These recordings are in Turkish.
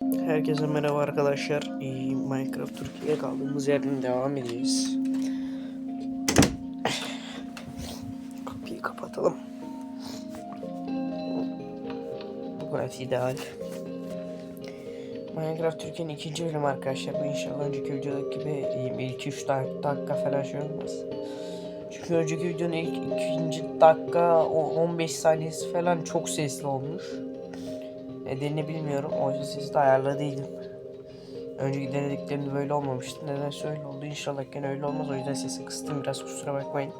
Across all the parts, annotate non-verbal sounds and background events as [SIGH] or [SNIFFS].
Herkese merhaba arkadaşlar. Minecraft Türkiye'ye kaldığımız yerden devam ediyoruz. Kapıyı kapatalım. Bu gayet ideal. Minecraft Türkiye'nin ikinci bölümü arkadaşlar. Bu inşallah önceki videodaki gibi e, ilk 3 dakika falan şey olmaz. Çünkü önceki videonun ilk ikinci dakika o 15 saniyesi falan çok sesli olmuş. Nedenini bilmiyorum. Oysa sesi de ayarladıydım. Önceki denediklerimde böyle olmamıştı. Nedense öyle oldu. İnşallah gene öyle olmaz. O yüzden sesi kıstım biraz kusura bakmayın.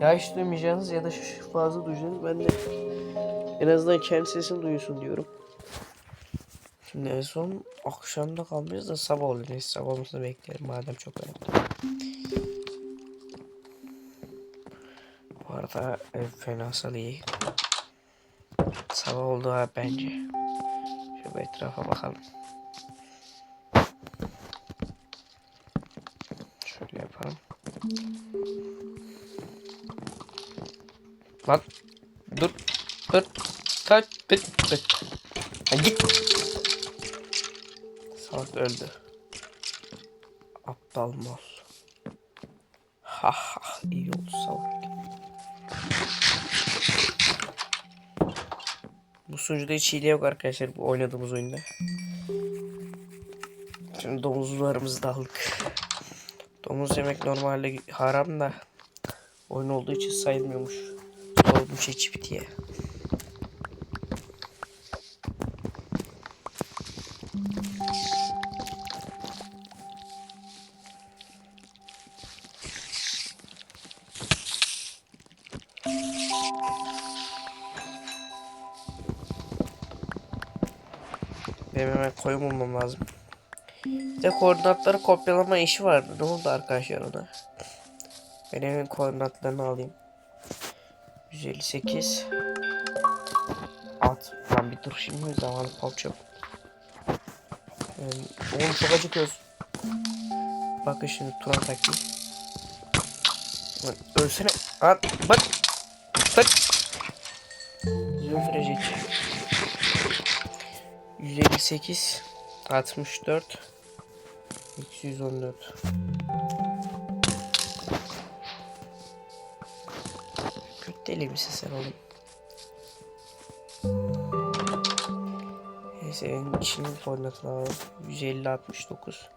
Ya hiç duymayacağınız ya da fazla duyacaksınız. Ben de en azından kendi sesimi duyuyorsun diyorum. Şimdi en son akşamda kalmayız da sabah olur. Neyse sabah olmasını beklerim madem çok önemli. Bu arada ev fenasal iyi. Sabah oldu ha bence. Şöyle etrafa bakalım. Şöyle yapalım. Lan dur dur kaç bit bit. Git. Salak öldü. Aptal mal. Ha ha iyi oldu salak. Sunucuda hiç hile yok arkadaşlar bu oynadığımız oyunda. Şimdi domuzlarımızı da aldık. Domuz yemek normalde haram da oyun olduğu için sayılmıyormuş. Olmuş hiç diye. Koyun bulmam lazım. Bir de koordinatları kopyalama işi vardı. Ne oldu arkadaşlar ona? Ben hemen koordinatlarını alayım. 158 At. Lan bir dur şimdi zamanı kalacak. Yani, oğlum çok acıkıyoruz. Bakın şimdi Turan taktiği. Lan Ölsene. At. Bak. Bak. Zülfü Recep. 158 64 214 Kötü deli misin sen oğlum? Neyse içinin koordinatını alalım. 150 69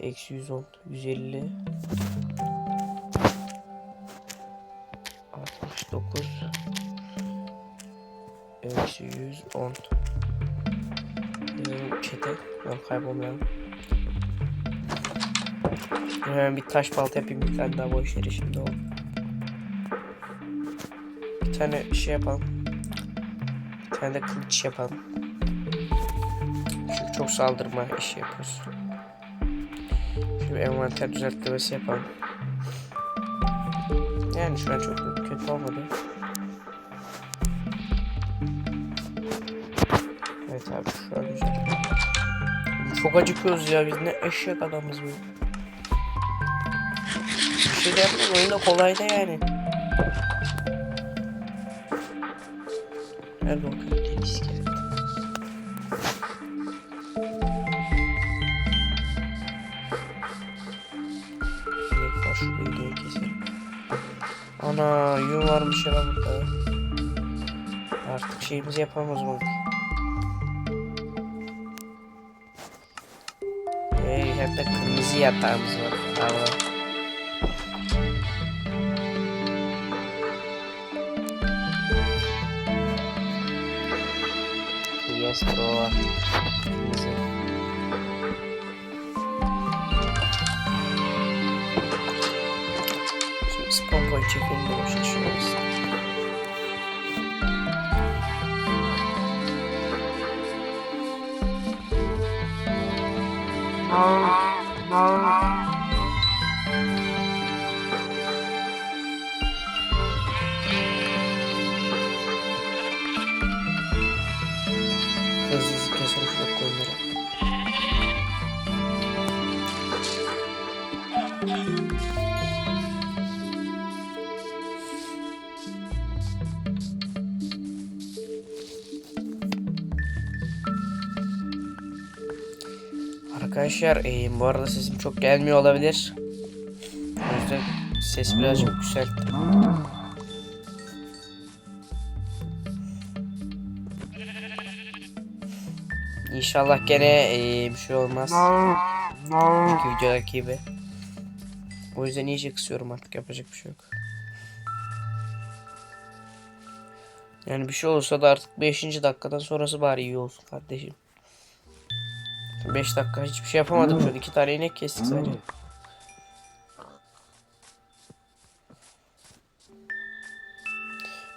Eksi 110 150 kaybolmayalım. Hemen bir taş balta yapayım bir tane daha boş yere şimdi o. Bir tane şey yapalım. Bir tane de kılıç yapalım. Çünkü çok saldırma işi yapıyoruz. Şimdi envanter düzeltmesi yapalım. Yani şu an çok kötü olmadı. Çok acıkıyoruz ya biz ne eşek adamız bu. Bir şey de yapmıyorum oyunda kolay da yani. O kötü iskelet? İnek var şurada ineği keselim. Ana yün varmış ya burada. Artık şeyimizi yapalım o zaman. Hey, hem de kırmızı yatağımız var. Tamam. Yes bro. Kırmızı. Şimdi spawn Oh. Arkadaşlar e, bu arada sesim çok gelmiyor olabilir. O yüzden ses birazcık yükselttim. İnşallah gene e, bir şey olmaz. Çünkü videodaki gibi. O yüzden iyice kısıyorum artık yapacak bir şey yok. Yani bir şey olursa da artık 5. dakikadan sonrası bari iyi olsun kardeşim. 5 dakika hiçbir şey yapamadım an. 2 tane inek kestik sadece.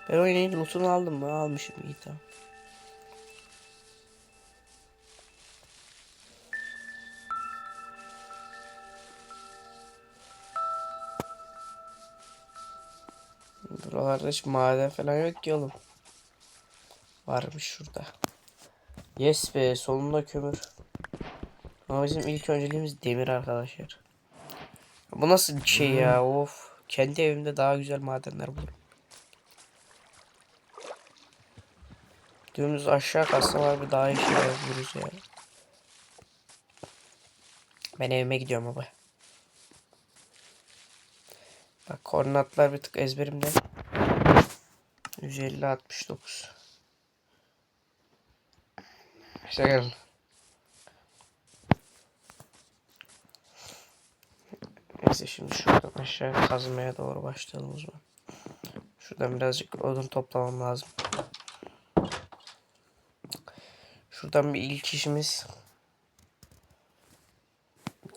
Ben o ineğin lootunu aldım mı? Almışım iyi tamam. Buralarda hiç maden falan yok ki oğlum. Varmış şurada. Yes be sonunda kömür. Ama bizim ilk önceliğimiz demir arkadaşlar. Bu nasıl bir şey ya of. Kendi evimde daha güzel madenler bulurum. Dümdüz aşağı kalsam abi daha iyi şeyler buluruz ya. Ben evime gidiyorum baba. Bak koordinatlar bir tık ezberimde. 150 69. İşte gel. Neyse şimdi şuradan aşağı kazmaya doğru başlayalım o zaman. Şuradan birazcık odun toplamam lazım. Şuradan bir ilk işimiz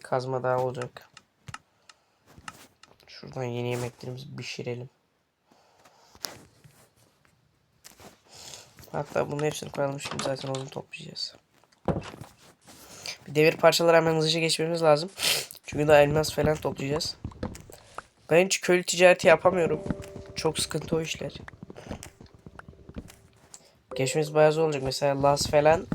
kazma daha olacak. Şuradan yeni yemeklerimizi pişirelim. Hatta bunun hepsini koyalım şimdi zaten odun toplayacağız. Demir parçaları hemen hızlıca geçmemiz lazım. [SNIFFS] Çünkü daha elmas falan toplayacağız. Ben hiç köylü ticareti yapamıyorum. Çok sıkıntı o işler. Geçmemiz bayağı zor olacak. Mesela Las falan.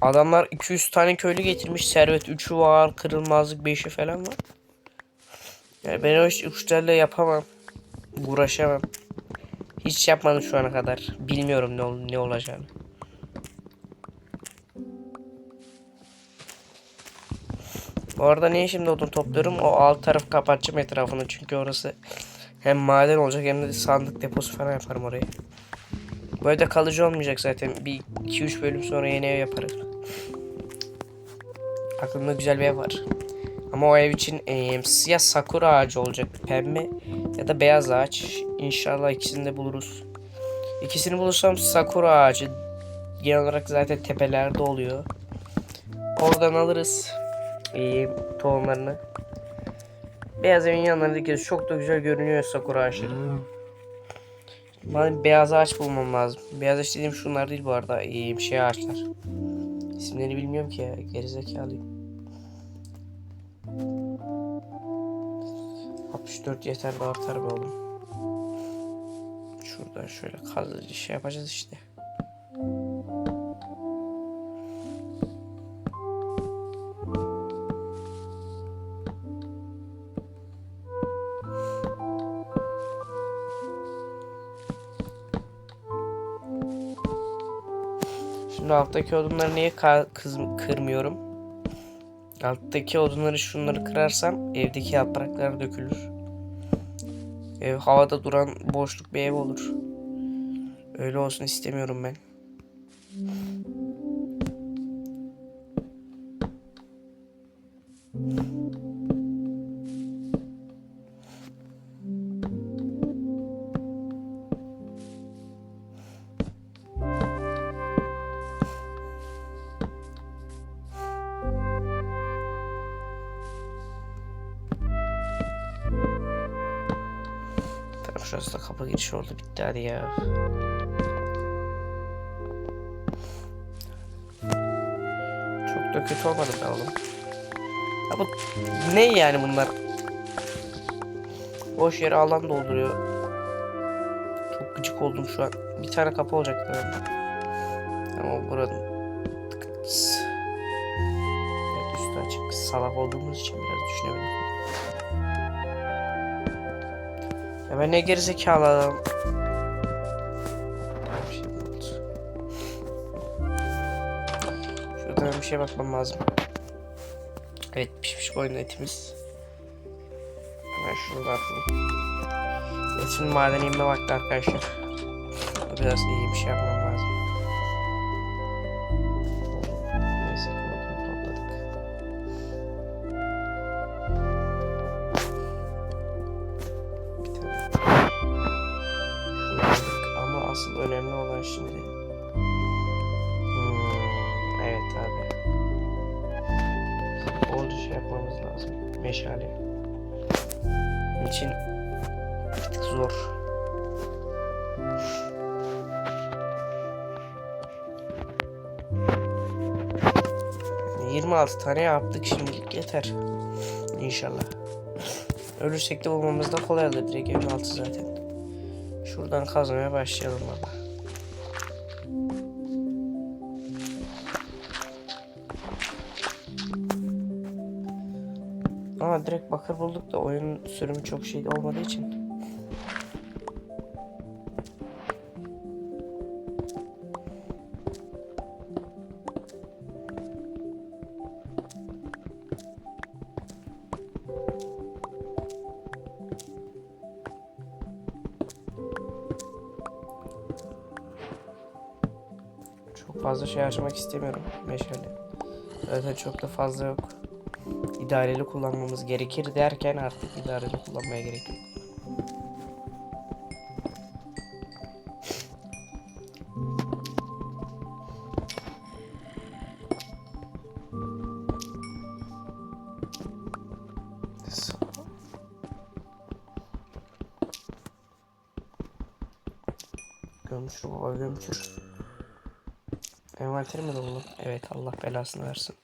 Adamlar 200 tane köylü getirmiş. Servet 3'ü var. Kırılmazlık 5'i falan var. Yani ben o iş uçlarla yapamam. Uğraşamam. Hiç yapmadım şu ana kadar. Bilmiyorum ne, ol ne olacağını. Bu arada niye şimdi odun topluyorum? O alt tarafı kapatacağım etrafını. Çünkü orası hem maden olacak hem de sandık deposu falan yaparım oraya. Böyle de kalıcı olmayacak zaten. Bir 2-3 bölüm sonra yeni ev yaparız. Aklımda güzel bir ev var. Ama o ev için e, siyah sakura ağacı olacak. Pembe ya da beyaz ağaç. İnşallah ikisini de buluruz. İkisini bulursam sakura ağacı. Genel olarak zaten tepelerde oluyor. Oradan alırız e, tohumlarını. Beyaz evin yanlarına dikeriz. Çok da güzel görünüyor sakura ağaçları. Bana beyaz ağaç bulmam lazım. Beyaz ağaç dediğim şunlar değil bu arada. E, şey ağaçlar. İsimlerini bilmiyorum ki ya. Gerizekalıyım. 64 yeter de artar be oğlum. Şuradan şöyle kazıcı şey yapacağız işte. Şimdi alttaki odunları niye kız- kırmıyorum? Alttaki odunları şunları kırarsam evdeki yapraklar dökülür. Ev havada duran boşluk bir ev olur. Öyle olsun istemiyorum ben. Kapı girişi oldu bitti hadi ya. Çok da kötü olmadı be oğlum. Ya bu ne yani bunlar? Boş yere alan dolduruyor. Çok gıcık oldum şu an. Bir tane kapı olacaktı bende. Ama buranın. Evet, üstü açık. Salak olduğumuz için biraz düşünemedim. Ben ne gerizekalı adam. Şey. Şuradan bir şey bakmam lazım. Evet pişmiş koyun etimiz. Hemen şunu da atayım. Evet, şimdi maden inme vakti arkadaşlar. Biraz iyi bir şey yapmam lazım. 6 tane yaptık şimdilik yeter. İnşallah. Ölürsek de bulmamız da kolay olur direkt evin altı zaten. Şuradan kazmaya başlayalım valla. Ama direkt bakır bulduk da oyun sürümü çok şey olmadığı için şey harcamak istemiyorum meşale. Zaten çok da fazla yok. İdareli kullanmamız gerekir derken artık idareli kullanmaya gerek yok. Gömçür baba gömçür. Envanter mi dolu? Evet Allah belasını versin.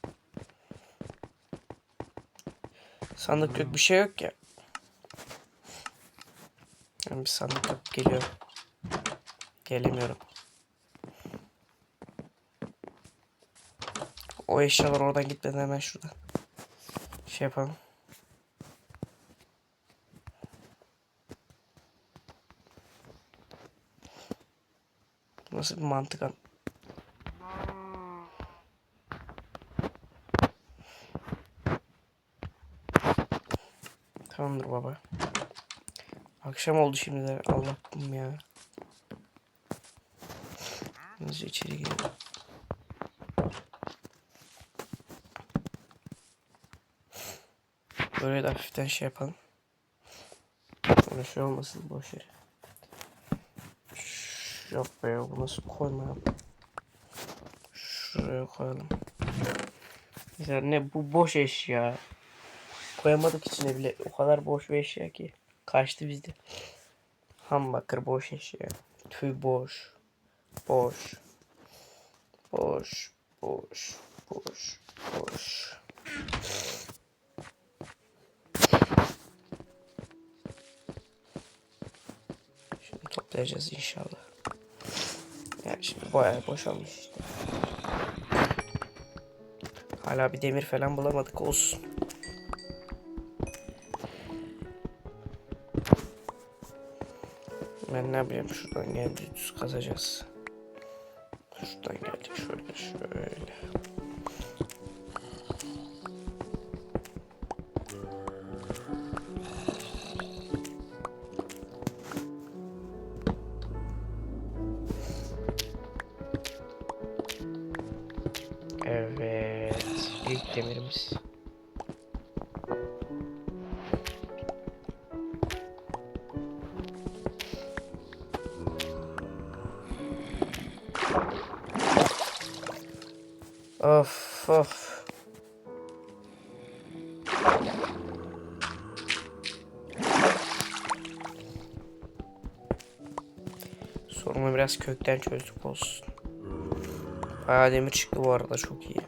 Sandık yok bir şey yok ya. Ben bir sandık yok geliyorum. Gelemiyorum. O eşyalar oradan gitmeden hemen şuradan. Şey yapalım. Nasıl bir mantık an- Tamamdır baba. Akşam oldu şimdi de Allah'ım ya. Hızlıca içeri girelim. Böyle de hafiften şey yapalım. Böyle şey olmasın boş yere. Yok be bu nasıl koymayalım. Şuraya koyalım. Ya ne bu boş eşya. Koyamadık içine bile. O kadar boş bir eşya ki. Kaçtı bizde. Ham bakır boş eşya. Tüy boş. Boş. Boş. Boş. Boş. Boş. Şimdi toplayacağız inşallah. Yani şimdi bayağı boşalmış işte. Hala bir demir falan bulamadık olsun. Ben ne yapayım şuradan geldi düz kazacağız. Of of. Sorunu biraz kökten çözdük olsun. Bayağı demir çıktı bu arada çok iyi.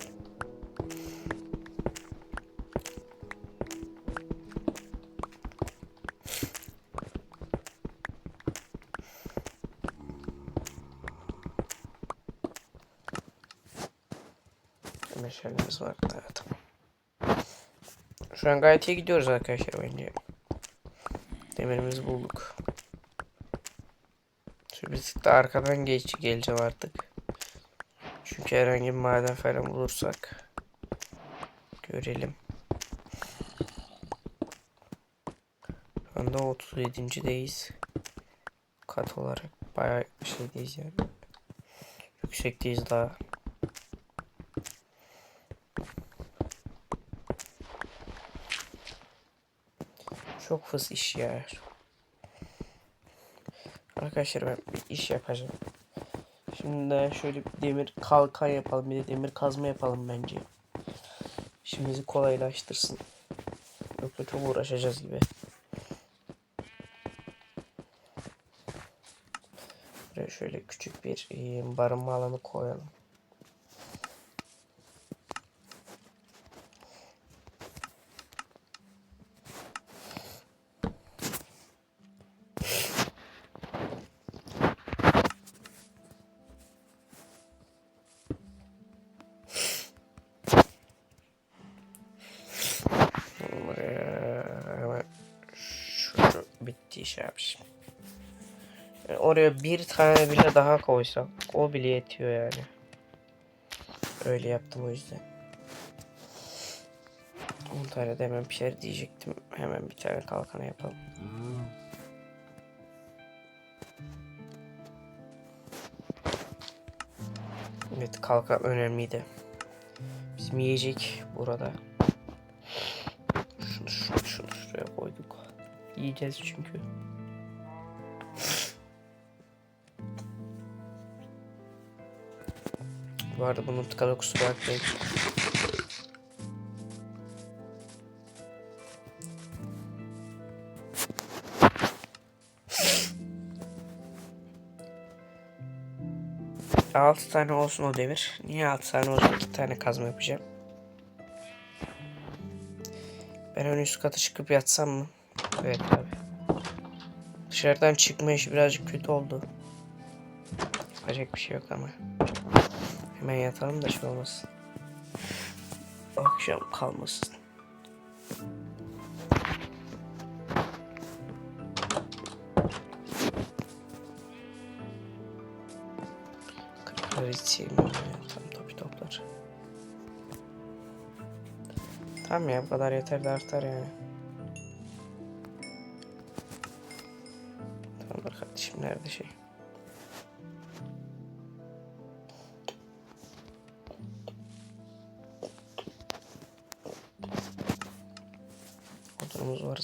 Şu an gayet iyi gidiyoruz arkadaşlar bence. Demirimizi bulduk. Şu bisiklet arkadan geç geleceğim artık. Çünkü herhangi bir maden falan bulursak görelim. Şu anda 37.deyiz. Kat olarak bayağı şeydeyiz yani. Yüksekteyiz daha. Çok fıs iş ya. Arkadaşlar ben bir iş yapacağım. Şimdi de şöyle bir demir kalkan yapalım. Bir de demir kazma yapalım bence. İşimizi kolaylaştırsın. Yoksa çok uğraşacağız gibi. Buraya şöyle küçük bir barınma alanı koyalım. Oraya bir tane bile daha koysam o bile yetiyor yani. Öyle yaptım o yüzden. 10 tane de hemen pişer diyecektim. Hemen bir tane kalkana yapalım. Evet kalkan önemliydi. Bizim yiyecek burada. Şunu, şunu, şunu şuraya koyduk. Yiyeceğiz çünkü. Bu arada bunu tıkalı kusura bakmayın. Altı tane olsun o demir. Niye altı tane olsun? İki tane kazma yapacağım. Ben ön üst kata çıkıp yatsam mı? Evet abi. Dışarıdan çıkma işi birazcık kötü oldu. Yapacak bir şey yok ama. Hemen yatalım da şey olmasın. Akşam kalmasın. Kırkları hiç sevmiyorum ya. Tam topi toplar. Tamam ya bu kadar yeter de artar yani. Tamamdır kardeşim nerede şey?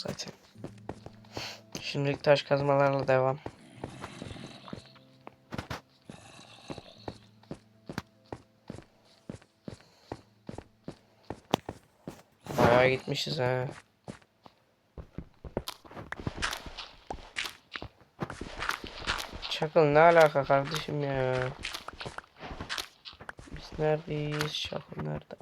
Zaten. Şimdilik taş kazmalarla devam. Bayağı gitmişiz ha. Çakıl ne alaka kardeşim ya? Biz neredeyiz? Çakıl nerede?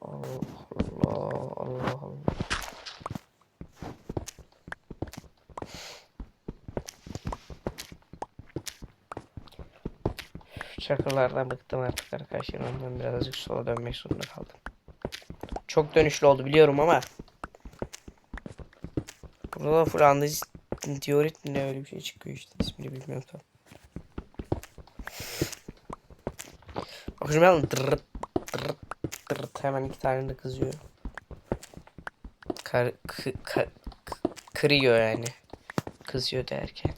Allah Allah Allah Allah. Çakıllardan bıktım artık arkadaşlar. Ondan birazcık sola dönmek zorunda kaldım. Çok dönüşlü oldu biliyorum ama. Burada da full andezit diorit ne öyle bir şey çıkıyor işte ismini bilmiyorum tam. Bak şimdi ben dırırt dırırt dırırt hemen iki tane de kızıyor. Kar, kı, ka- k- kırıyor yani. Kızıyor derken.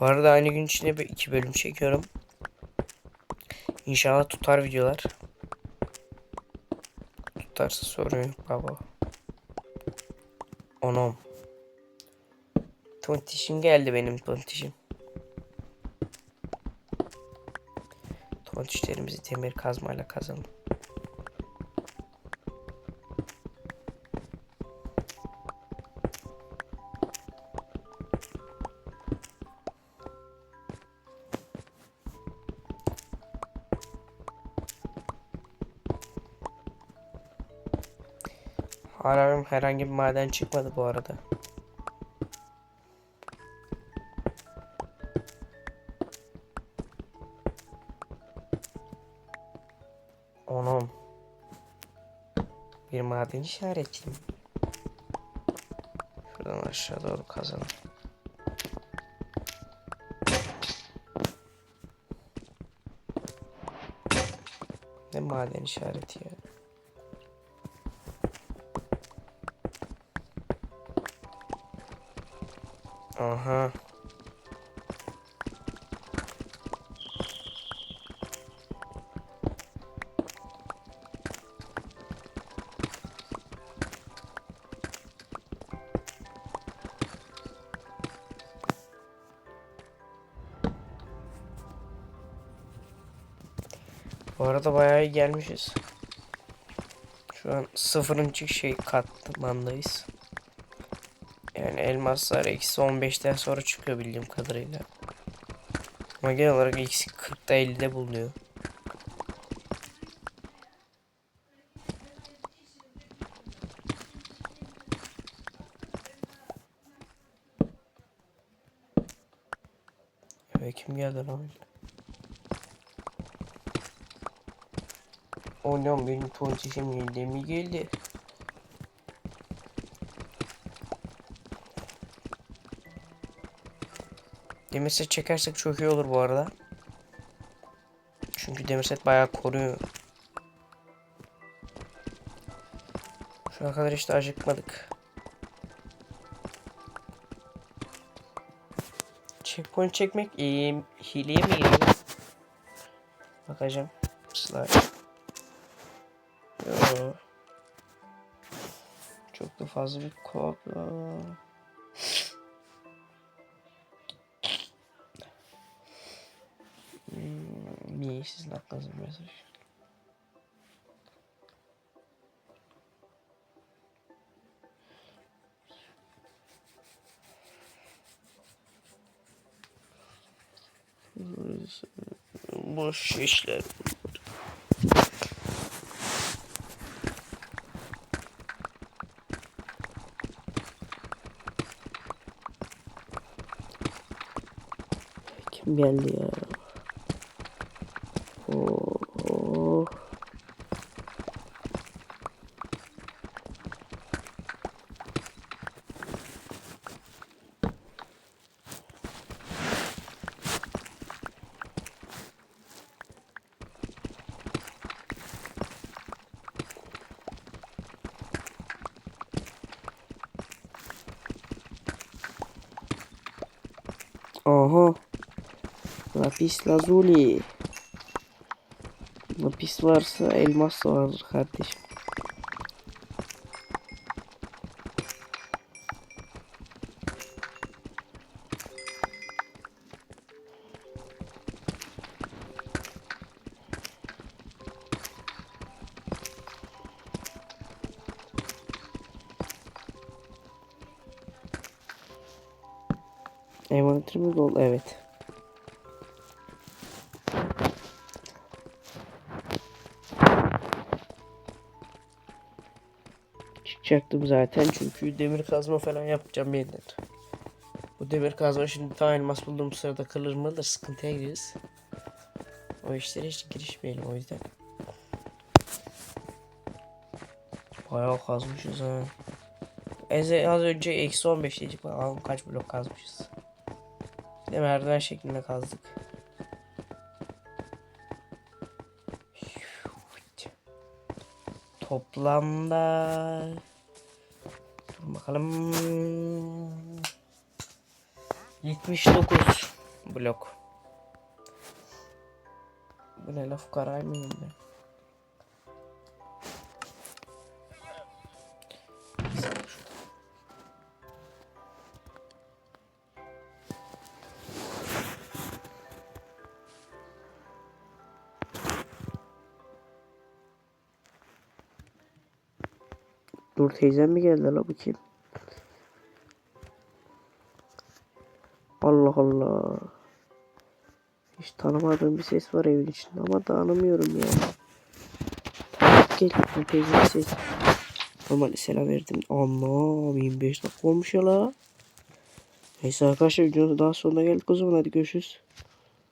Bu arada aynı gün içinde bir iki bölüm çekiyorum. İnşallah tutar videolar. Tutarsa sorun yok baba. Onum. Tontişim geldi benim tontişim. Tontişlerimizi demir kazmayla kazalım. Herhangi bir maden çıkmadı bu arada. Onum. Bir maden işaretiyim. Şuradan aşağı doğru kazalım. Ne maden işareti ya. Aha. Bu arada bayağı iyi gelmişiz. Şu an sıfırıncı şey katmandayız. Elmaslar eksi 15'ten sonra çıkıyor bildiğim kadarıyla. Ama genel olarak eksi 40'da 50'de bulunuyor. Eve kim geldi lan? Oğlum benim tuvaletişim yedi mi geldi? Demirset çekersek çok iyi olur bu arada. Çünkü demirset bayağı koruyor. Şu ana kadar işte acıkmadık. Checkpoint çekmek iyi, hileye mi giriyor? Bakacağım. Slide. Yo. Çok da fazla bir kopya. Aklınıza bir mesaj? Boş işler. Kim geldi ya? Aha. Lapis lazuli. Lapis varsa elmas vardır kardeşim. Envanterimiz oldu evet. Çıkacaktım zaten çünkü demir kazma falan yapacağım yeniden. Bu demir kazma şimdi tam elmas bulduğum sırada kırılır mıdır sıkıntıya gireriz. O işlere hiç girişmeyelim o yüzden. Bayağı kazmışız ha. Az, önce eksi 15 dedik bakalım kaç blok kazmışız. De merdiven şeklinde kazdık. Toplamda Dur bakalım 79 blok. Bu ne laf karay mıyım ben? Dur teyzem mi geldi la bu kim? Allah Allah. Hiç tanımadığım bir ses var evin içinde ama tanımıyorum ya. Tanıdık geliyor bu teyzenin sesi. Normalde selam verdim. Allah 25 dakika olmuş ya la. Neyse arkadaşlar videonun daha sonuna geldik o zaman hadi görüşürüz.